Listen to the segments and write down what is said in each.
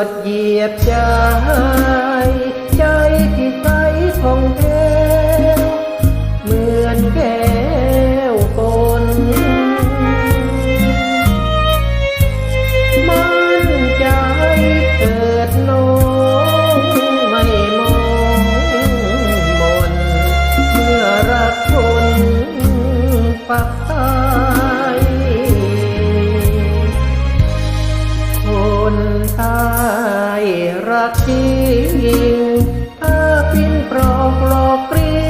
วดเหยียบใจ ใจที่ใสของแท้วเหมือนแก้วกลมั่นใจเกิดน้องไม่มองมนเมื่อรักคนปัก សាយរាត្រីអើព្រៀងប្រងលោកព្រៀង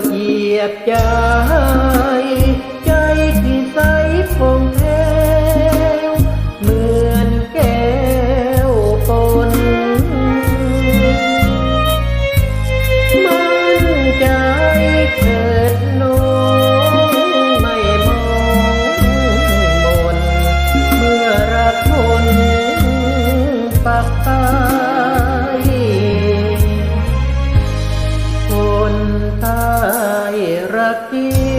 ดเหยียบใจ ใจที่ใสผ่องแผ้ aquí.